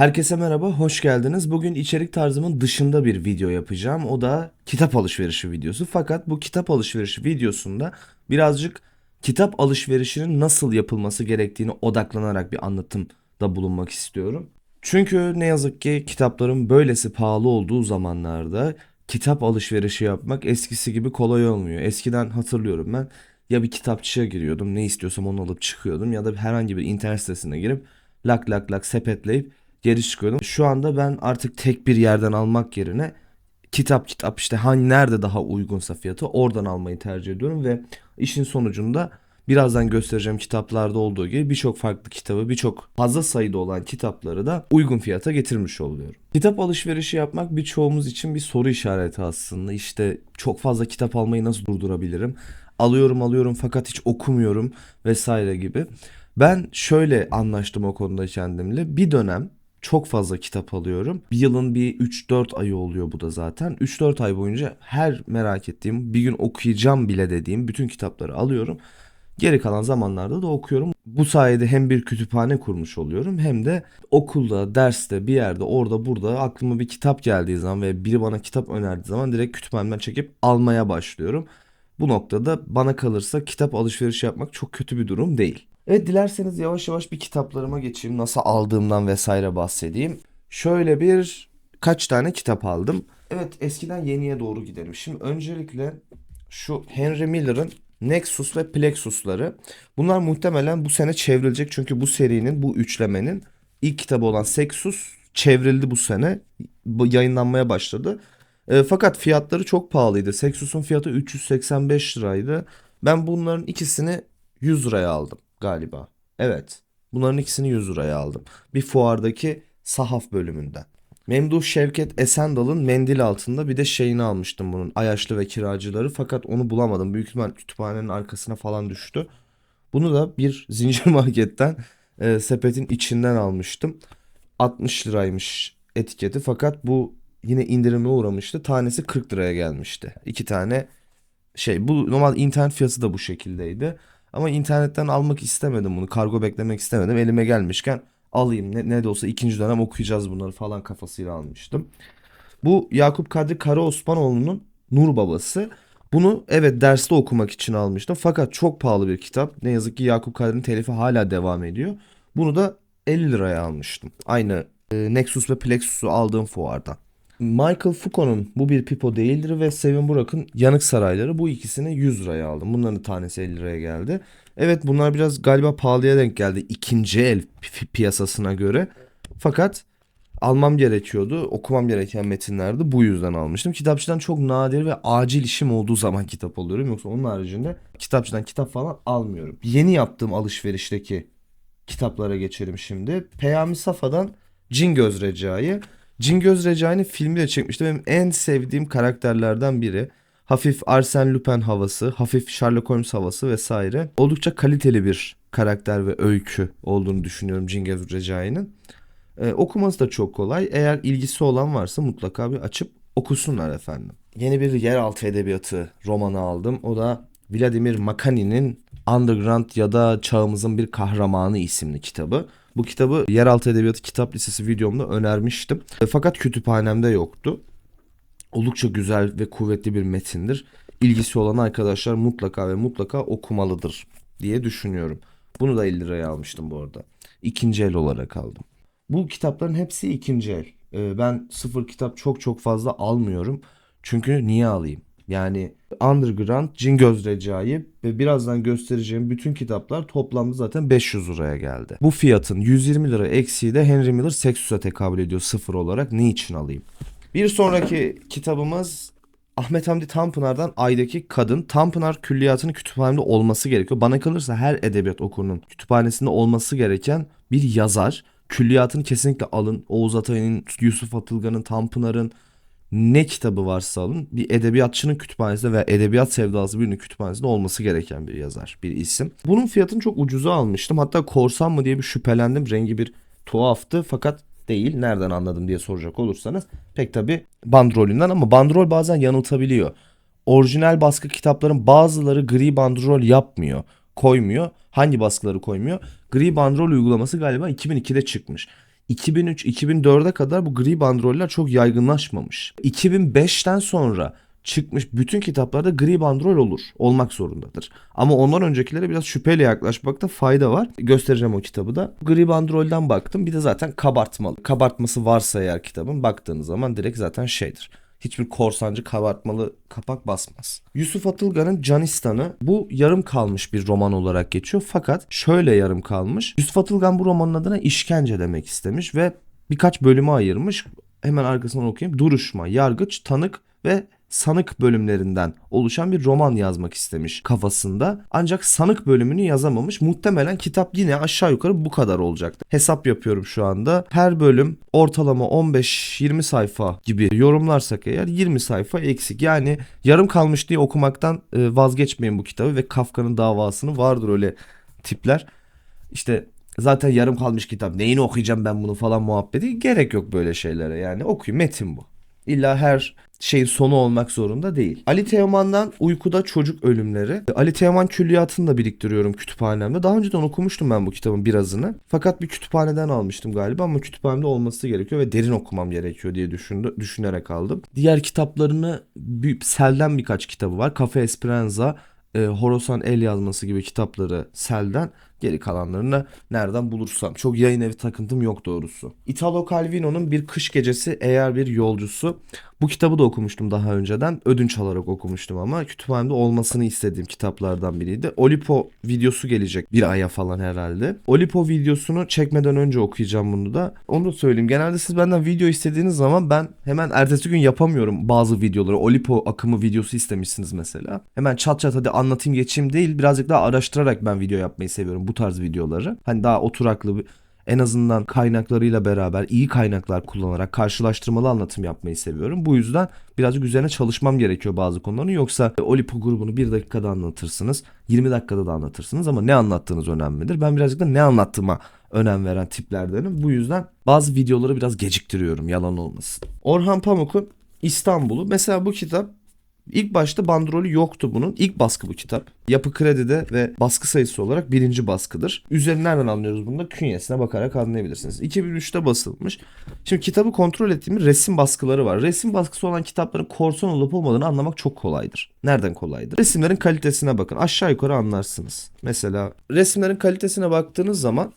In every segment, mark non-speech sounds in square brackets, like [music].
Herkese merhaba, hoş geldiniz. Bugün içerik tarzımın dışında bir video yapacağım. O da kitap alışverişi videosu. Fakat bu kitap alışverişi videosunda birazcık kitap alışverişinin nasıl yapılması gerektiğini odaklanarak bir anlatımda bulunmak istiyorum. Çünkü ne yazık ki kitapların böylesi pahalı olduğu zamanlarda kitap alışverişi yapmak eskisi gibi kolay olmuyor. Eskiden hatırlıyorum ben ya bir kitapçıya giriyordum, ne istiyorsam onu alıp çıkıyordum ya da herhangi bir internet sitesine girip lak lak lak sepetleyip geri çıkıyordum. Şu anda ben artık tek bir yerden almak yerine kitap kitap işte hangi nerede daha uygunsa fiyatı oradan almayı tercih ediyorum ve işin sonucunda birazdan göstereceğim kitaplarda olduğu gibi birçok farklı kitabı birçok fazla sayıda olan kitapları da uygun fiyata getirmiş oluyorum. Kitap alışverişi yapmak birçoğumuz için bir soru işareti aslında. İşte çok fazla kitap almayı nasıl durdurabilirim? Alıyorum alıyorum fakat hiç okumuyorum vesaire gibi. Ben şöyle anlaştım o konuda kendimle. Bir dönem çok fazla kitap alıyorum. Bir yılın bir 3-4 ayı oluyor bu da zaten. 3-4 ay boyunca her merak ettiğim, bir gün okuyacağım bile dediğim bütün kitapları alıyorum. Geri kalan zamanlarda da okuyorum. Bu sayede hem bir kütüphane kurmuş oluyorum hem de okulda, derste, bir yerde, orada, burada aklıma bir kitap geldiği zaman ve biri bana kitap önerdiği zaman direkt kütüphanemden çekip almaya başlıyorum. Bu noktada bana kalırsa kitap alışverişi yapmak çok kötü bir durum değil. Evet dilerseniz yavaş yavaş bir kitaplarıma geçeyim. Nasıl aldığımdan vesaire bahsedeyim. Şöyle bir kaç tane kitap aldım. Evet eskiden yeniye doğru gidelim. Şimdi öncelikle şu Henry Miller'ın Nexus ve Plexus'ları. Bunlar muhtemelen bu sene çevrilecek. Çünkü bu serinin, bu üçlemenin ilk kitabı olan Sexus çevrildi bu sene. Yayınlanmaya başladı. E, fakat fiyatları çok pahalıydı. Sexus'un fiyatı 385 liraydı. Ben bunların ikisini 100 liraya aldım galiba. Evet. Bunların ikisini 100 liraya aldım. Bir fuardaki sahaf bölümünden. Memduh Şevket Esendal'ın mendil altında bir de şeyini almıştım bunun. Ayaşlı ve kiracıları fakat onu bulamadım. Büyük ihtimal kütüphanenin arkasına falan düştü. Bunu da bir [laughs] zincir marketten e, sepetin içinden almıştım. 60 liraymış etiketi fakat bu yine indirime uğramıştı. Tanesi 40 liraya gelmişti. İki tane şey bu normal internet fiyatı da bu şekildeydi. Ama internetten almak istemedim bunu. Kargo beklemek istemedim. Elime gelmişken alayım. Ne, ne de olsa ikinci dönem okuyacağız bunları falan kafasıyla almıştım. Bu Yakup Kadri Karaosmanoğlu'nun Nur Babası. Bunu evet derste okumak için almıştım. Fakat çok pahalı bir kitap. Ne yazık ki Yakup Kadri'nin telifi hala devam ediyor. Bunu da 50 liraya almıştım. Aynı e, Nexus ve Plexus'u aldığım fuardan. Michael Foucault'un Bu Bir Pipo Değildir ve Sevin Burak'ın Yanık Sarayları bu ikisini 100 liraya aldım. Bunların tanesi 50 liraya geldi. Evet bunlar biraz galiba pahalıya denk geldi ikinci el pi- piyasasına göre. Fakat almam gerekiyordu. Okumam gereken metinlerdi. Bu yüzden almıştım. Kitapçıdan çok nadir ve acil işim olduğu zaman kitap alıyorum. Yoksa onun haricinde kitapçıdan kitap falan almıyorum. Yeni yaptığım alışverişteki kitaplara geçelim şimdi. Peyami Safa'dan Cin Göz Recai'yi. Cin Göz Recai'nin filmi de çekmiştim. Benim en sevdiğim karakterlerden biri. Hafif Arsène Lupin havası, hafif Sherlock Holmes havası vesaire. Oldukça kaliteli bir karakter ve öykü olduğunu düşünüyorum Cin Göz Recai'nin. Ee, okuması da çok kolay. Eğer ilgisi olan varsa mutlaka bir açıp okusunlar efendim. Yeni bir yeraltı edebiyatı romanı aldım. O da Vladimir Makani'nin Underground ya da Çağımızın Bir Kahramanı isimli kitabı. Bu kitabı Yeraltı Edebiyatı Kitap Listesi videomda önermiştim. E, Fakat kütüphanemde yoktu. Oldukça güzel ve kuvvetli bir metindir. İlgisi olan arkadaşlar mutlaka ve mutlaka okumalıdır diye düşünüyorum. Bunu da 50 liraya almıştım bu arada. İkinci el olarak aldım. Bu kitapların hepsi ikinci el. Ee, ben sıfır kitap çok çok fazla almıyorum. Çünkü niye alayım? Yani Underground, Cin Göz Recai ve birazdan göstereceğim bütün kitaplar toplamda zaten 500 liraya geldi. Bu fiyatın 120 lira eksiği de Henry Miller Sexus'a tekabül ediyor sıfır olarak. Ne için alayım? Bir sonraki kitabımız Ahmet Hamdi Tanpınar'dan Ay'daki Kadın. Tanpınar külliyatının kütüphanemde olması gerekiyor. Bana kalırsa her edebiyat okurunun kütüphanesinde olması gereken bir yazar. Külliyatını kesinlikle alın. Oğuz Atay'ın, Yusuf Atılgan'ın, Tanpınar'ın ne kitabı varsa alın. Bir edebiyatçının kütüphanesinde ve edebiyat sevdalısı birinin kütüphanesinde olması gereken bir yazar, bir isim. Bunun fiyatını çok ucuza almıştım. Hatta korsan mı diye bir şüphelendim. Rengi bir tuhaftı fakat değil. Nereden anladım diye soracak olursanız pek tabi bandrolünden ama bandrol bazen yanıltabiliyor. Orijinal baskı kitapların bazıları gri bandrol yapmıyor, koymuyor. Hangi baskıları koymuyor? Gri bandrol uygulaması galiba 2002'de çıkmış. 2003-2004'e kadar bu gri bandroller çok yaygınlaşmamış. 2005'ten sonra çıkmış bütün kitaplarda gri bandrol olur. Olmak zorundadır. Ama ondan öncekilere biraz şüpheyle yaklaşmakta fayda var. Göstereceğim o kitabı da. Gri bandrolden baktım. Bir de zaten kabartmalı. Kabartması varsa eğer kitabın baktığınız zaman direkt zaten şeydir hiçbir korsancı kabartmalı kapak basmaz. Yusuf Atılgan'ın Canistan'ı bu yarım kalmış bir roman olarak geçiyor fakat şöyle yarım kalmış. Yusuf Atılgan bu romanın adına işkence demek istemiş ve birkaç bölüme ayırmış. Hemen arkasından okuyayım. Duruşma, yargıç, tanık ve sanık bölümlerinden oluşan bir roman yazmak istemiş kafasında. Ancak sanık bölümünü yazamamış. Muhtemelen kitap yine aşağı yukarı bu kadar olacaktı. Hesap yapıyorum şu anda. Her bölüm ortalama 15-20 sayfa gibi yorumlarsak eğer 20 sayfa eksik. Yani yarım kalmış diye okumaktan e, vazgeçmeyin bu kitabı ve Kafka'nın davasını vardır öyle tipler. İşte zaten yarım kalmış kitap neyini okuyacağım ben bunu falan muhabbeti gerek yok böyle şeylere yani okuyun metin bu. İlla her şeyin sonu olmak zorunda değil. Ali Teoman'dan Uykuda Çocuk Ölümleri. Ali Teoman külliyatını da biriktiriyorum kütüphanemde. Daha önceden okumuştum ben bu kitabın birazını. Fakat bir kütüphaneden almıştım galiba ama kütüphanemde olması gerekiyor ve derin okumam gerekiyor diye düşündü, düşünerek aldım. Diğer kitaplarını bir, Sel'den birkaç kitabı var. Cafe Esperanza, e, Horasan El yazması gibi kitapları Sel'den geri kalanlarını nereden bulursam. Çok yayın evi takıntım yok doğrusu. Italo Calvino'nun Bir Kış Gecesi Eğer Bir Yolcusu. Bu kitabı da okumuştum daha önceden. Ödünç alarak okumuştum ama kütüphanemde olmasını istediğim kitaplardan biriydi. Olipo videosu gelecek bir aya falan herhalde. Olipo videosunu çekmeden önce okuyacağım bunu da. Onu da söyleyeyim. Genelde siz benden video istediğiniz zaman ben hemen ertesi gün yapamıyorum bazı videoları. Olipo akımı videosu istemişsiniz mesela. Hemen çat çat hadi anlatayım geçeyim değil. Birazcık daha araştırarak ben video yapmayı seviyorum bu tarz videoları. Hani daha oturaklı bir en azından kaynaklarıyla beraber iyi kaynaklar kullanarak karşılaştırmalı anlatım yapmayı seviyorum. Bu yüzden birazcık üzerine çalışmam gerekiyor bazı konuların. Yoksa Olipo grubunu bir dakikada anlatırsınız, 20 dakikada da anlatırsınız ama ne anlattığınız önemlidir. Ben birazcık da ne anlattığıma önem veren tiplerdenim. Bu yüzden bazı videoları biraz geciktiriyorum yalan olmasın. Orhan Pamuk'un İstanbul'u. Mesela bu kitap İlk başta bandrolü yoktu bunun. İlk baskı bu kitap. Yapı Kredi'de ve baskı sayısı olarak birinci baskıdır. Üzerine nereden anlıyoruz bunu da künyesine bakarak anlayabilirsiniz. 2003'te basılmış. Şimdi kitabı kontrol ettiğimiz resim baskıları var. Resim baskısı olan kitapların korsan olup olmadığını anlamak çok kolaydır. Nereden kolaydır? Resimlerin kalitesine bakın. Aşağı yukarı anlarsınız. Mesela resimlerin kalitesine baktığınız zaman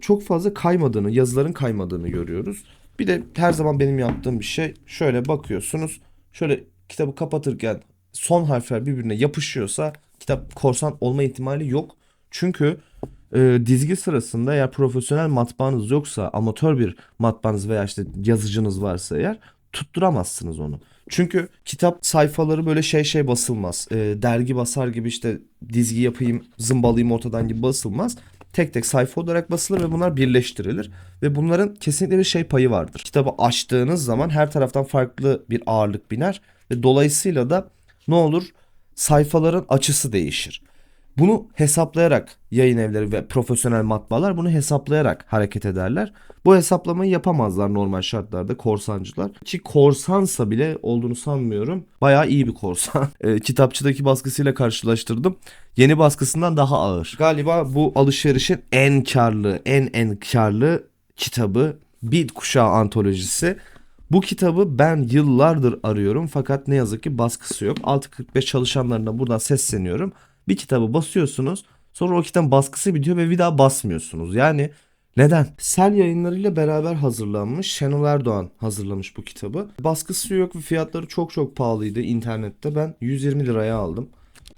çok fazla kaymadığını, yazıların kaymadığını görüyoruz. Bir de her zaman benim yaptığım bir şey şöyle bakıyorsunuz. Şöyle kitabı kapatırken son harfler birbirine yapışıyorsa kitap korsan olma ihtimali yok. Çünkü e, dizgi sırasında eğer profesyonel matbaanız yoksa amatör bir matbaanız veya işte yazıcınız varsa eğer tutturamazsınız onu. Çünkü kitap sayfaları böyle şey şey basılmaz. E, dergi basar gibi işte dizgi yapayım zımbalayayım ortadan gibi basılmaz. Tek tek sayfa olarak basılır ve bunlar birleştirilir. Ve bunların kesinlikle bir şey payı vardır. Kitabı açtığınız zaman her taraftan farklı bir ağırlık biner ve dolayısıyla da ne olur? Sayfaların açısı değişir. Bunu hesaplayarak yayın evleri ve profesyonel matbaalar bunu hesaplayarak hareket ederler. Bu hesaplamayı yapamazlar normal şartlarda korsancılar. Ki korsansa bile olduğunu sanmıyorum. Bayağı iyi bir korsan. [laughs] E, kitapçıdaki baskısıyla karşılaştırdım. Yeni baskısından daha ağır. Galiba bu alışverişin en karlı, en en karlı kitabı Bit Kuşağı Antolojisi. Bu kitabı ben yıllardır arıyorum fakat ne yazık ki baskısı yok. 6.45 çalışanlarına buradan sesleniyorum. Bir kitabı basıyorsunuz sonra o kitabın baskısı bitiyor ve bir daha basmıyorsunuz. Yani neden? Sel yayınlarıyla beraber hazırlanmış. Şenol Erdoğan hazırlamış bu kitabı. Baskısı yok ve fiyatları çok çok pahalıydı internette. Ben 120 liraya aldım.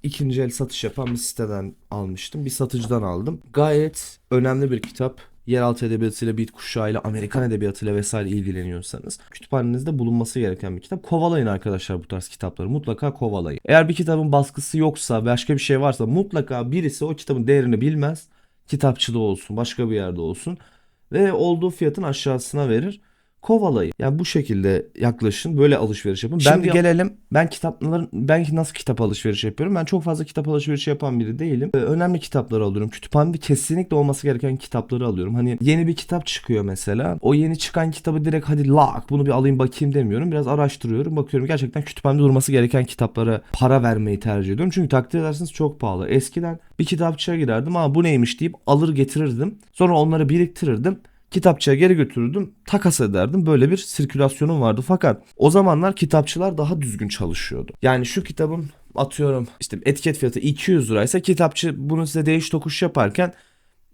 İkinci el satış yapan bir siteden almıştım. Bir satıcıdan aldım. Gayet önemli bir kitap yeraltı edebiyatıyla, beat kuşağıyla, Amerikan edebiyatıyla vesaire ilgileniyorsanız kütüphanenizde bulunması gereken bir kitap. Kovalayın arkadaşlar bu tarz kitapları. Mutlaka kovalayın. Eğer bir kitabın baskısı yoksa, başka bir şey varsa mutlaka birisi o kitabın değerini bilmez. Kitapçıda olsun, başka bir yerde olsun ve olduğu fiyatın aşağısına verir kovalayın. Yani bu şekilde yaklaşın. Böyle alışveriş yapın. Şimdi ben gelelim. Ben kitapların ben nasıl kitap alışveriş yapıyorum? Ben çok fazla kitap alışverişi yapan biri değilim. Ee, önemli kitapları alıyorum. Kütüphanede kesinlikle olması gereken kitapları alıyorum. Hani yeni bir kitap çıkıyor mesela. O yeni çıkan kitabı direkt hadi lak bunu bir alayım bakayım demiyorum. Biraz araştırıyorum. Bakıyorum gerçekten kütüphanede durması gereken kitaplara para vermeyi tercih ediyorum. Çünkü takdir edersiniz çok pahalı. Eskiden bir kitapçıya girerdim ama bu neymiş deyip alır getirirdim. Sonra onları biriktirirdim Kitapçıya geri götürürdüm, takas ederdim. Böyle bir sirkülasyonum vardı. Fakat o zamanlar kitapçılar daha düzgün çalışıyordu. Yani şu kitabın atıyorum işte etiket fiyatı 200 liraysa kitapçı bunu size değiş tokuş yaparken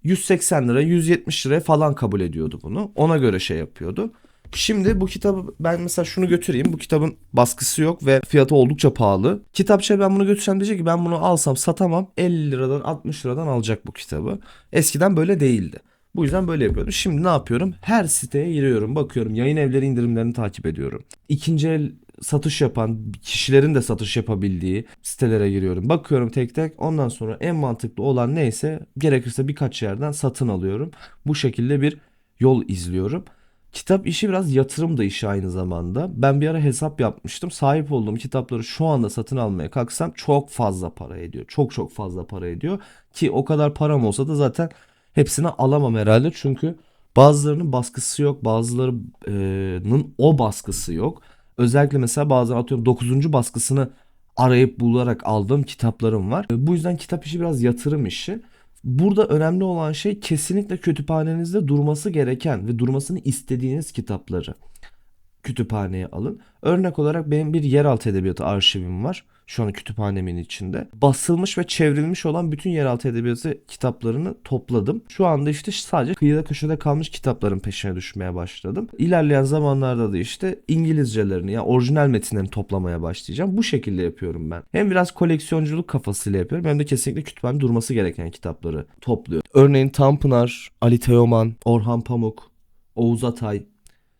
180 lira 170 liraya falan kabul ediyordu bunu. Ona göre şey yapıyordu. Şimdi bu kitabı ben mesela şunu götüreyim. Bu kitabın baskısı yok ve fiyatı oldukça pahalı. Kitapçıya ben bunu götürsem diyecek ki ben bunu alsam satamam. 50 liradan 60 liradan alacak bu kitabı. Eskiden böyle değildi. Bu yüzden böyle yapıyordum. Şimdi ne yapıyorum? Her siteye giriyorum. Bakıyorum yayın evleri indirimlerini takip ediyorum. İkinci el satış yapan kişilerin de satış yapabildiği sitelere giriyorum. Bakıyorum tek tek. Ondan sonra en mantıklı olan neyse gerekirse birkaç yerden satın alıyorum. Bu şekilde bir yol izliyorum. Kitap işi biraz yatırım da işi aynı zamanda. Ben bir ara hesap yapmıştım. Sahip olduğum kitapları şu anda satın almaya kalksam çok fazla para ediyor. Çok çok fazla para ediyor. Ki o kadar param olsa da zaten hepsini alamam herhalde. Çünkü bazılarının baskısı yok. Bazılarının o baskısı yok. Özellikle mesela bazen atıyorum 9. baskısını arayıp bularak aldığım kitaplarım var. Bu yüzden kitap işi biraz yatırım işi. Burada önemli olan şey kesinlikle kütüphanenizde durması gereken ve durmasını istediğiniz kitapları kütüphaneye alın. Örnek olarak benim bir yeraltı edebiyatı arşivim var. Şu an kütüphanemin içinde. Basılmış ve çevrilmiş olan bütün yeraltı edebiyatı kitaplarını topladım. Şu anda işte sadece kıyıda köşede kalmış kitapların peşine düşmeye başladım. İlerleyen zamanlarda da işte İngilizcelerini yani orijinal metinlerini toplamaya başlayacağım. Bu şekilde yapıyorum ben. Hem biraz koleksiyonculuk kafasıyla yapıyorum hem de kesinlikle kütüphane durması gereken kitapları topluyorum. Örneğin Tanpınar, Ali Teoman, Orhan Pamuk, Oğuz Atay,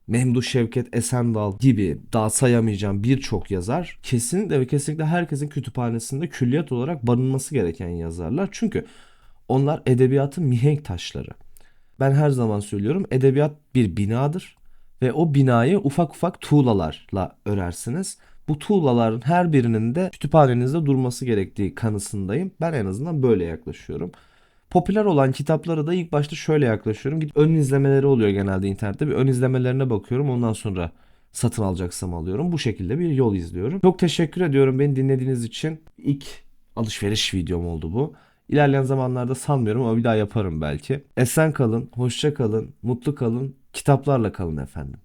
Memduh Şevket Esendal gibi daha sayamayacağım birçok yazar kesinlikle ve kesinlikle herkesin kütüphanesinde külliyat olarak barınması gereken yazarlar. Çünkü onlar edebiyatın mihenk taşları. Ben her zaman söylüyorum edebiyat bir binadır ve o binayı ufak ufak tuğlalarla örersiniz. Bu tuğlaların her birinin de kütüphanenizde durması gerektiği kanısındayım. Ben en azından böyle yaklaşıyorum. Popüler olan kitaplara da ilk başta şöyle yaklaşıyorum. Gidip ön izlemeleri oluyor genelde internette. Bir ön izlemelerine bakıyorum. Ondan sonra satın alacaksam alıyorum. Bu şekilde bir yol izliyorum. Çok teşekkür ediyorum beni dinlediğiniz için. İlk alışveriş videom oldu bu. İlerleyen zamanlarda sanmıyorum ama bir daha yaparım belki. Esen kalın, hoşça kalın, mutlu kalın, kitaplarla kalın efendim.